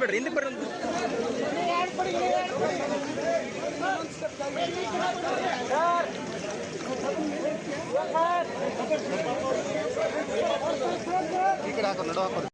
ಬಿಡ್ರಿ ಹಿಂದಕ್ಕೆ ಬರ್ರಿ. ಈ ಕಡೆ ಹಾಕೋ ನಡು ಹಾಕೋ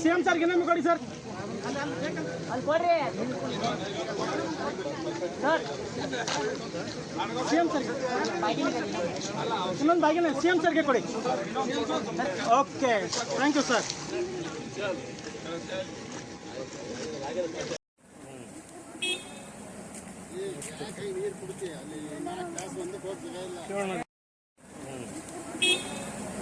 ಸಿಎಂ ಸರ್ ಇನ್ನೊಮ್ಮೆ ಕೊಡಿ ಸರ್. ಅಲ್ಲಿ ಕೊಡ್ರಿ. ಸರ್. ಸಿಎಂ ಸರ್ ಇನ್ನೊಂದು ಬಾಗಿನ ಸಿಎಂ ಸರ್ಗೆ ಕೊಡಿ. Okay thank you sir. ನೀರು ಕುಡಿತೀವಿ ಅಲ್ಲಿ ನಾಲ್ಕು ತಾಸು ಒಂದು ಹೋಗ್ತಿಲ್ಲ